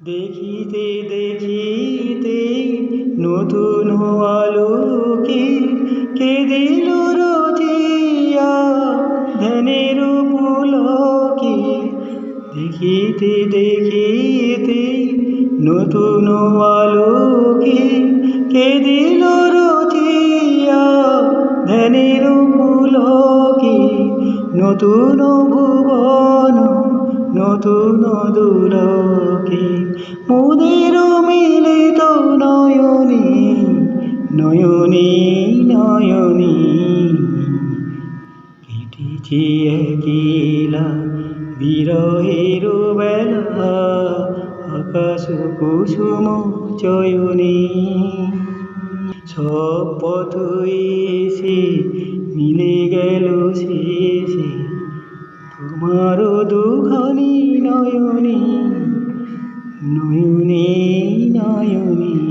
দেখিতে দেখিতে নতুন আলোকে কে দিল রচিয়া ধ্যানের পুলকে দেখিতে দেখিতে নতুন আলোকে কে দিল রচিয়া ধ্যানের পুলকে নতুন ভুবন দুলকে মোদের মিলিত নয়নে নয়নে নয়নে। কেটেছে একিলা বিরহের বেলা, আকাশ কুসুম চয়নে। সব পথ এসে মিলে গেল শেষে দুখানি নয়নে নয়নে নয়নে